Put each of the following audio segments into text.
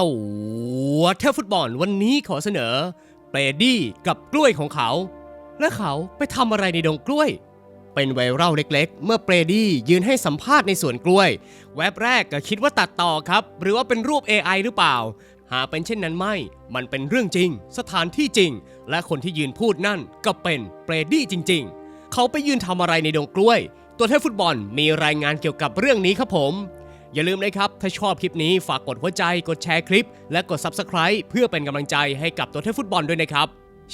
ตัวเทพฟุตบอลวันนี้ขอเสนอเปรดี้กับกล้วยของเขา และเขาไปทำอะไรในดงกล้วย เป็นไวรัลเล็กๆ เมื่อเปรดี้ยืนให้สัมภาษณ์ในสวนกล้วย แว็บแรกก็คิดว่าตัดต่อครับ หรือว่าเป็นรูป AI หรือเปล่า หาเป็นเช่นนั้นไม่ มันเป็นเรื่องจริง สถานที่จริง และคนที่ยืนพูดนั่นก็เป็นเปรดี้จริง ๆ เขาไปยืนทำอะไรในดงกล้วย ตัวเทพฟุตบอลมีรายงานเกี่ยวกับเรื่องนี้ครับผม อย่าลืมนะครับ ถ้าชอบคลิปนี้ฝากกดหัวใจ กดแชร์คลิป และกด Subscribe เพื่อเป็นกำลังใจให้กับตัวเทพฟุตบอลด้วยนะครับ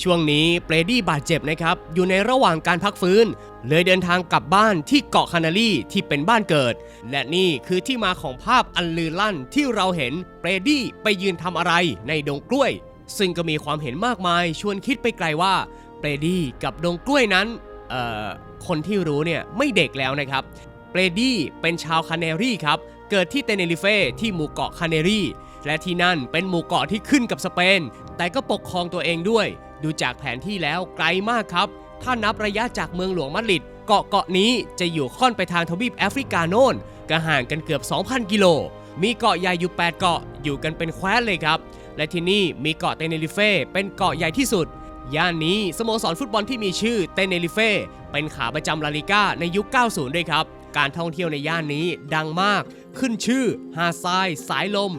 ช่วงนี้เปรดี้บาดเจ็บนะครับ อยู่ในระหว่างการพักฟื้น เลยเดินทางกลับบ้านที่เกาะคานารีที่เป็นบ้านเกิด และนี่คือที่มาของภาพอันลือลั่นที่เราเห็นเปรดี้ไปยืนทำอะไรในดงกล้วย ซึ่งก็มีความเห็นมากมาย ชวนคิดไปไกลว่าเปรดี้กับดงกล้วยนั้นเอ่อคนที่รู้เนี่ยไม่เด็กแล้วนะครับเปรดี้เป็นชาวคาเนรีครับ เกิดที่เตเนริเฟ่ที่หมู่เกาะคาเนรีและที่นั่นเป็นหมู่เกาะที่ขึ้นกับสเปน แต่ก็ปกครองตัวเองด้วย ดูจากแผนที่แล้วไกลมากครับ ถ้านับระยะจากเมืองหลวงมาดริดเกาะเกาะนี้จะอยู่ค่อนไปทางทวีปแอฟริกาโน่นก็ห่างกันเกือบ 2,000 กิโล มีเกาะใหญ่อยู่ 8 เกาะอยู่กันเป็นแคว้นเลยครับ และที่นี่มีเกาะเตเนริเฟ่เป็นเกาะใหญ่ที่สุด ย่านนี้สโมสรฟุตบอลที่มีชื่อเตเนริเฟ่เป็นขาประจำลาลิก้าในยุค 90 ด้วยครับ การท่องเที่ยวในย่านนี้ดังมาก ขึ้นชื่อ หาดทราย สายลม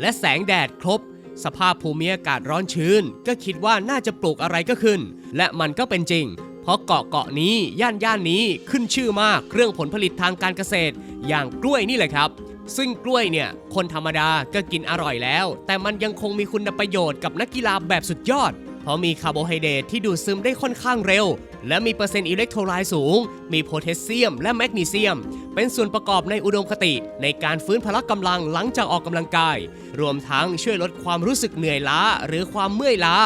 และแสงแดดครบ สภาพภูมิอากาศร้อนชื้น ก็คิดว่าน่าจะปลูกอะไรก็ขึ้น และมันก็เป็นจริง เพราะเกาะเกาะนี้ย่านย่านนี้ขึ้นชื่อมากเรื่องผลผลิตทางการเกษตร อย่างกล้วยนี่แหละครับ ซึ่งกล้วยเนี่ยคนธรรมดาก็กินอร่อยแล้ว แต่มันยังคงมีคุณประโยชน์กับนักกีฬาแบบสุดยอดเพราะมีคาร์โบไฮเดรตที่ดูดซึมได้ค่อนข้างเร็ว และมีเปอร์เซ็นต์อิเล็กโทรไลต์สูง มีโพแทสเซียมและแมกนีเซียม เป็นส่วนประกอบในอุดมคติในการฟื้นพละกำลังหลังจากออกกำลังกาย รวมทั้งช่วยลดความรู้สึกเหนื่อยล้าหรือความเมื่อยล้า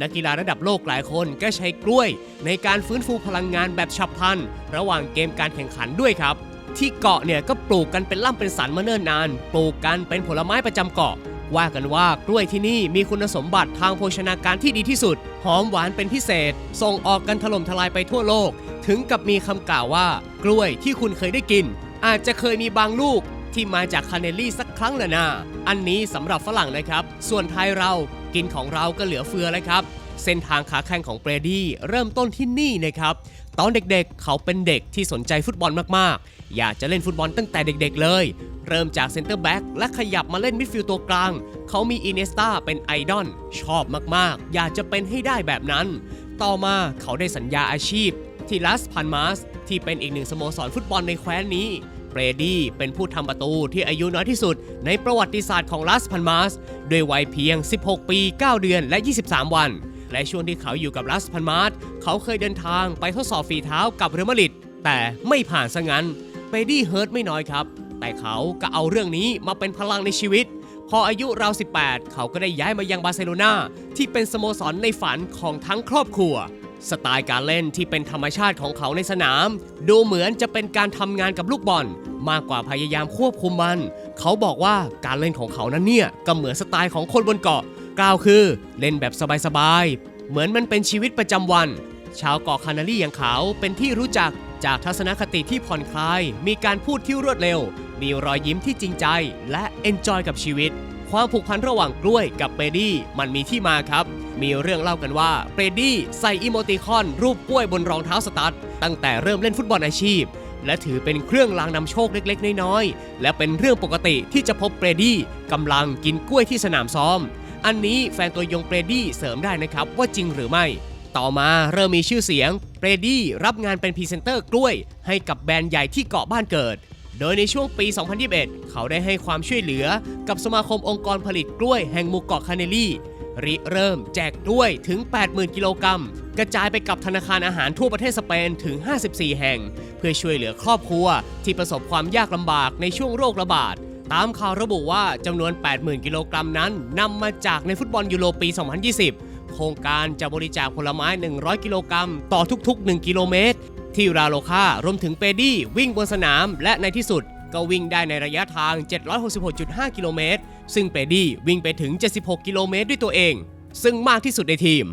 นักกีฬาระดับโลกหลายคนก็ใช้กล้วย ในการฟื้นฟูพลังงานแบบฉับพลัน ระหว่างเกมการแข่งขันด้วยครับ ที่เกาะเนี่ยก็ปลูกกันเป็นล่ำเป็นสันมาเนิ่นนาน ปลูกกันเป็นผลไม้ประจำเกาะ ว่ากันว่ากล้วยที่นี่มีคุณสมบัติทางโภชนาการที่ดีที่สุด หอมหวานเป็นพิเศษ ส่งออกกันถล่มทลายไปทั่วโลก ถึงกับมีคำกล่าวว่า กล้วยที่คุณเคยได้กิน อาจจะเคยมีบางลูกที่มาจากคาเนลลี่สักครั้งละนาอันนี้สำหรับฝรั่งนะครับ ส่วนไทยเรากินของเราก็เหลือเฟือแล้วครับ เส้นทางขาแข้งของเบรดี้เริ่มต้นที่นี่นะครับ ตอนเด็กๆ เขาเป็นเด็กที่สนใจฟุตบอลมากๆ อยากจะเล่นฟุตบอลตั้งแต่เด็กๆเลย เริ่มจากเซนเตอร์แบ็กและขยับมาเล่นมิดฟิลด์ตัวกลาง เขามีอินเนสตาเป็นไอดอลชอบมากๆ อยากจะเป็นให้ได้แบบนั้น ต่อมาเขาได้สัญญาอาชีพ ที่ลัสพันมาสที่เป็นอีกหนึ่งสโมสรฟุตบอลในแคว้นนี้เบรดี้เป็นผู้ทำประตูที่อายุน้อยที่สุด ในประวัติศาสตร์ของลัสพันมาสด้วยวัยเพียง 16 ปี 9 เดือนและ 23 วัน และช่วงที่เขาอยู่กับลัสพันมาร์สเขาเคยเดินทางไปทดสอบฝีเท้ากับเรอัลมาดริดแต่ไม่ผ่านซะงั้นเบดี้เฮิร์ตไม่น้อยครับ แต่เขาก็เอาเรื่องนี้มาเป็นพลังในชีวิต พออายุราว 18 เขาก็ได้ย้ายมายังบาร์เซโลนาที่เป็นสโมสรในฝันของทั้งครอบครัว สไตล์การเล่นที่เป็นธรรมชาติของเขาในสนาม ดูเหมือนจะเป็นการทำงานกับลูกบอล มากกว่าพยายามควบคุมมัน เขาบอกว่าการเล่นของเขานั้นเนี่ยก็เหมือนสไตล์ของคนบนเกาะ กล่าคือ เล่นแบบสบายๆ เหมือนมันเป็นชีวิตประจำวัน ชาวเกาะคานารีอย่างเขาเป็นที่รู้จักจากทัศนคติที่ผ่อนคลาย มีการพูดที่รวดเร็ว มีรอยยิ้มที่จริงใจ และเอนจอยกับชีวิต ความผูกพันระหว่างกล้วยกับเปรดี้มันมีที่มาครับ มีเรื่องเล่ากันว่าเปรดี้ใส่อีโมติคอน รูปกล้วยบนรองเท้าสตั๊ดตั้งแต่เริ่มเล่นฟุตบอลอาชีพ และถือเป็นเครื่องรางนำโชคเล็ก ๆ น้อยๆ และเป็นเรื่องปกติที่จะพบเปรดี้กำลังกินกล้วยที่สนามซ้อม อันนี้แฟนตัวยงเปรดี้เสริมได้นะครับว่าจริงหรือไม่ ต่อมาเริ่มมีชื่อเสียงเปรดี้รับงานเป็นพรีเซนเตอร์กล้วย ให้กับแบรนด์ใหญ่ที่เกาะบ้านเกิด โดยในช่วงปี 2021 เขาได้ให้ความช่วยเหลือกับสมาคมองค์กรผลิตกล้วยแห่งหมู่เกาะคาเนลี่ริเริ่มแจกกล้วยถึง 80,000 กิโลกรัม กระจายไปกับธนาคารอาหารทั่วประเทศสเปนถึง 54 แห่ง เพื่อช่วยเหลือครอบครัวที่ประสบความยากลำบากในช่วงโรคระบาด ตามข่าวระบุว่าจำนวน 80,000 กิโลกรัมนั้นนำมาจากในฟุตบอลยูโรปี 2020 โครงการจะบริจาคผลไม้ 100 กิโลกรัมต่อทุก ๆ 1 กิโลเมตร ที่ราโลคารวมถึงเปดี้วิ่งบนสนาม และในที่สุดก็วิ่งได้ในระยะทาง 766.5 กิโลเมตร ซึ่งเปดี้วิ่งไปถึง 76 กิโลเมตรด้วยตัวเอง ซึ่งมากที่สุดในทีม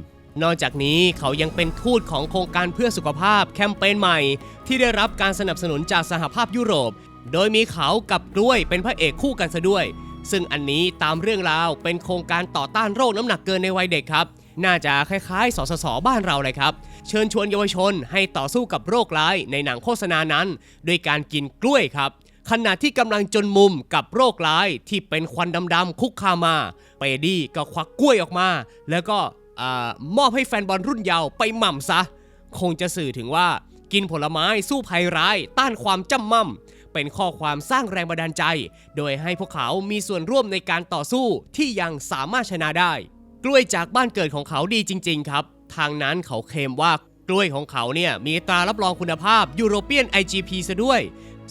นอกจากนี้เขายังเป็นทูตของโครงการเพื่อสุขภาพแคมเปญใหม่ ที่ได้รับการสนับสนุนจากสหภาพยุโรป โดยมีเขากับกล้วยเป็นพระเอกคู่กันซะด้วย ซึ่งอันนี้ตามเรื่องราวเป็นโครงการต่อต้านโรคน้ำหนักเกินในวัยเด็กครับ น่าจะคล้ายๆ สสส บ้านเราเลยครับ เชิญชวนเยาวชนให้ต่อสู้กับโรคร้ายในหนังโฆษณานั้นด้วยการกินกล้วยครับขณะที่กำลังจนมุมกับโรคร้ายที่เป็นควันดำๆคุกคามา เปดี้ก็ควักกล้วยออกมา แล้วก็มอบให้แฟนบอลรุ่นเยาว์ไปหม่ำซะ คงจะสื่อถึงว่ากินผลไม้สู้ภัยร้าย ต้านความจำม่ำ เป็นข้อความสร้างแรงบันดาลใจ โดยให้พวกเขามีส่วนร่วมในการต่อสู้ที่ยังสามารถชนะได้ กล้วยจากบ้านเกิดของเขาดีจริง ๆ ครับ ทางนั้นเขาเคลมว่ากล้วยของเขาเนี่ยมีตรารับรองคุณภาพยูโรเปียน IGP ซะด้วย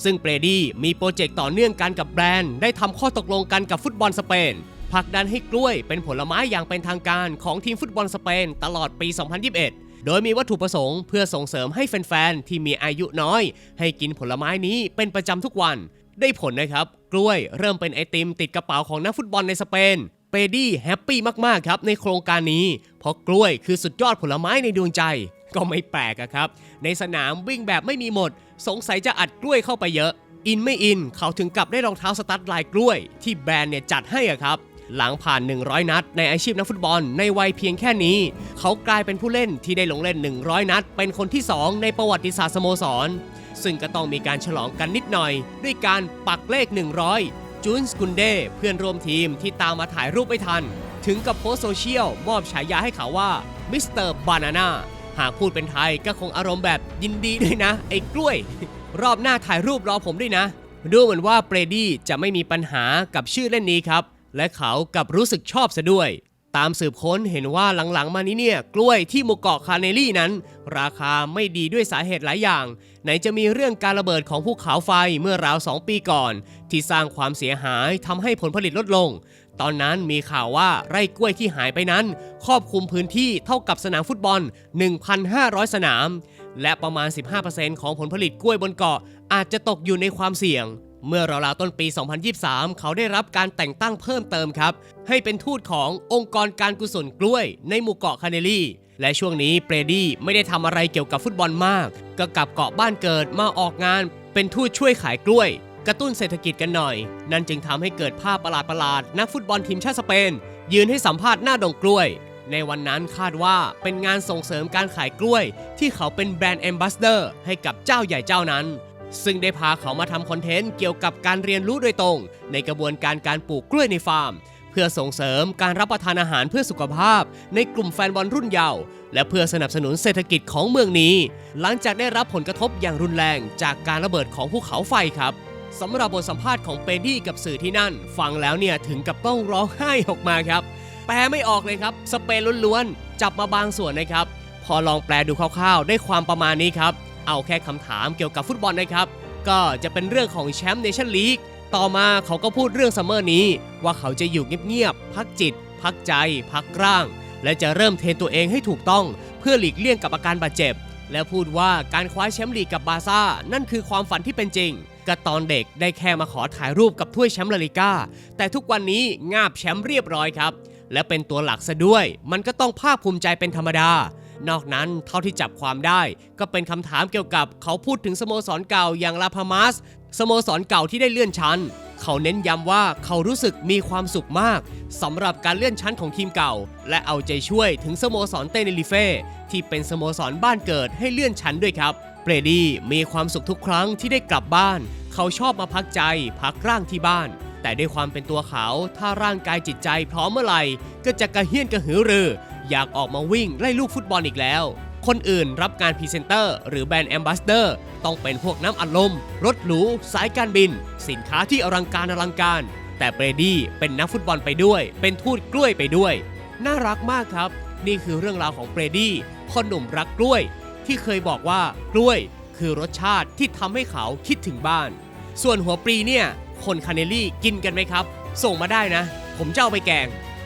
ซึ่งเปรดี้มีโปรเจกต์ต่อเนื่องกันกับแบรนด์ ได้ทำข้อตกลงกันกับฟุตบอลสเปนผลักดันให้กล้วยเป็นผลไม้อย่างเป็นทางการของทีมฟุตบอลสเปนตลอดปี 2021 โดยมีวัตถุประสงค์เพื่อส่งเสริมให้แฟนๆ ที่มีอายุน้อย ให้กินผลไม้นี้เป็นประจำทุกวัน ได้ผลนะครับ กล้วยเริ่มเป็นไอติมติดกระเป๋าของนักฟุตบอลในสเปน เปดี้แฮปปี้มากๆครับในโครงการนี้ เพราะกล้วยคือสุดยอดผลไม้ในดวงใจ ก็ไม่แปลกอะครับ ในสนามวิ่งแบบไม่มีหมด สงสัยจะอัดกล้วยเข้าไปเยอะ อินไม่อินเขาถึงกับได้รองเท้าสตั๊ดลายกล้วย ที่แบรนด์เนี่ยจัดให้อะครับ หลังผ่าน 100 นัด ในอาชีพนักฟุตบอลในวัยเพียงแค่นี้ เขากลายเป็นผู้เล่นที่ได้ลงเล่น 100 นัด เป็นคนที่ 2 ในประวัติศาสตร์สโมสร ซึ่งก็ต้องมีการฉลองกันนิดหน่อย ด้วยการปักเลข 100 จูนสกุนเดเพื่อนร่วมทีมที่ตามมาถ่ายรูปไม่ทัน ถึงกับโพสโซเชียลมอบฉายาให้เขาว่ามิสเตอร์บานาน่าหากพูดเป็นไทยก็คงอารมณ์แบบยินดีด้วยนะ ไอ้กล้วย รอบหน้าถ่ายรูปรอผมด้วยนะ ดูเหมือนว่าเปรดี้จะไม่มีปัญหากับชื่อเล่นนี้ครับ และเขากับรู้สึกชอบซะด้วย ตามสืบค้นเห็นว่าหลังๆ มานี้เนี่ย กล้วยที่หมู่เกาะคาเนลี่นั้น ราคาไม่ดีด้วยสาเหตุหลายอย่าง ไหนจะมีเรื่องการระเบิดของภูเขาไฟเมื่อราว 2 ปีก่อน ที่สร้างความเสียหายทำให้ผลผลิตลดลง ตอนนั้นมีข่าวว่าไร่กล้วยที่หายไปนั้น ครอบคลุมพื้นที่เท่ากับสนามฟุตบอล 1,500 สนาม และประมาณ 15%ของผลผลิตกล้วยบนเกาะอาจจะตกอยู่ในความเสี่ยง เมื่อราวๆต้นปี 2023 เขาได้รับการแต่งตั้งเพิ่มเติมครับ ให้เป็นทูตขององค์กรการกุศลกล้วยในหมู่เกาะคาเนลี่และช่วงนี้เปรดี้ไม่ได้ทำอะไรเกี่ยวกับฟุตบอลมาก ก็กลับเกาะบ้านเกิดมาออกงาน เป็นทูตช่วยขายกล้วย กระตุ้นเศรษฐกิจกันหน่อย นั่นจึงทำให้เกิดภาพประหลาดๆนักฟุตบอลทีมชาติสเปน ยืนให้สัมภาษณ์หน้าดงกล้วย ในวันนั้นคาดว่าเป็นงานส่งเสริมการขายกล้วย ที่เขาเป็นแบรนด์แอมบาสเดอร์ให้กับเจ้าใหญ่เจ้านั้น ซึ่งได้พาเขามาทำคอนเทนต์เกี่ยวกับการเรียนรู้โดยตรง ในกระบวนการการปลูกกล้วยในฟาร์ม เพื่อส่งเสริมการรับประทานอาหารเพื่อสุขภาพ ในกลุ่มแฟนบอลรุ่นเยาว์และเพื่อสนับสนุนเศรษฐกิจของเมืองนี้ หลังจากได้รับผลกระทบอย่างรุนแรงจากการระเบิดของภูเขาไฟครับสำหรับบทสัมภาษณ์ของเปดี้กับสื่อที่นั่น ฟังแล้วเนี่ยถึงกับต้องร้องไห้ออกมาครับ แปลไม่ออกเลยครับ สเปนล้วนๆจับมาบางส่วนนะครับ พอลองแปลดูคร่าวๆ ได้ความประมาณนี้ครับ เอาแค่คำถามเกี่ยวกับฟุตบอลนะครับ ก็จะเป็นเรื่องของแชมป์เนชั่นลีกต่อมาเขาก็พูดเรื่องซัมเมอร์นี้ ว่าเขาจะอยู่เงียบๆพักจิต พักใจ พักร่าง และจะเริ่มเทรนตัวเองให้ถูกต้อง เพื่อหลีกเลี่ยงกับอาการบาดเจ็บ และพูดว่าการคว้าแชมป์ลีกกับบาซ่า นั่นคือความฝันที่เป็นจริงก็ตอนเด็กได้แค่มาขอถ่ายรูปกับถ้วยแชมป์ลาลิก้า แต่ทุกวันนี้งาบแชมป์เรียบร้อยครับ และเป็นตัวหลักซะด้วย มันก็ต้องภาคภูมิใจเป็นธรรมดา นอกนั้นเท่าที่จับความได้ ก็เป็นคำถามเกี่ยวกับเขาพูดถึงสโมสรเก่าอย่างลาพามาสสโมสรเก่าที่ได้เลื่อนชั้น เขาเน้นย้ำว่าเขารู้สึกมีความสุขมากสำหรับการเลื่อนชั้นของทีมเก่า และเอาใจช่วยถึงสโมสรเตเนริเฟ่ที่เป็นสโมสรบ้านเกิดให้เลื่อนชั้นด้วยครับเบรดี้มีความสุขทุกครั้งที่ได้กลับบ้าน เขาชอบมาพักใจพักร่างที่บ้าน แต่ด้วยความเป็นตัวเขาถ้าร่างกายจิตใจพร้อมเมื่อไหร่ก็จะกระเฮี้ยนกระหือรือ อยากออกมาวิ่งไล่ลูกฟุตบอลอีกแล้ว คนอื่นรับการพรีเซนเตอร์ หรือแบรนด์แอมบาสเดอร์ต้องเป็นพวกน้ำอัดลม รถหรู สายการบิน สินค้าที่อลังการอลังการ แต่เบรดี้เป็นนักฟุตบอลไปด้วย เป็นทูตกล้วยไปด้วย น่ารักมากครับ นี่คือเรื่องราวของเบรดี้พ่อหนุ่มรักกล้วย ที่เคยบอกว่ากล้วย คือรสชาติที่ทำให้เขาคิดถึงบ้าน ส่วนหัวปรีเนี่ยคนคาเนลี่กินกันไหมครับ ส่งมาได้นะ ผมจะเอาไปแกง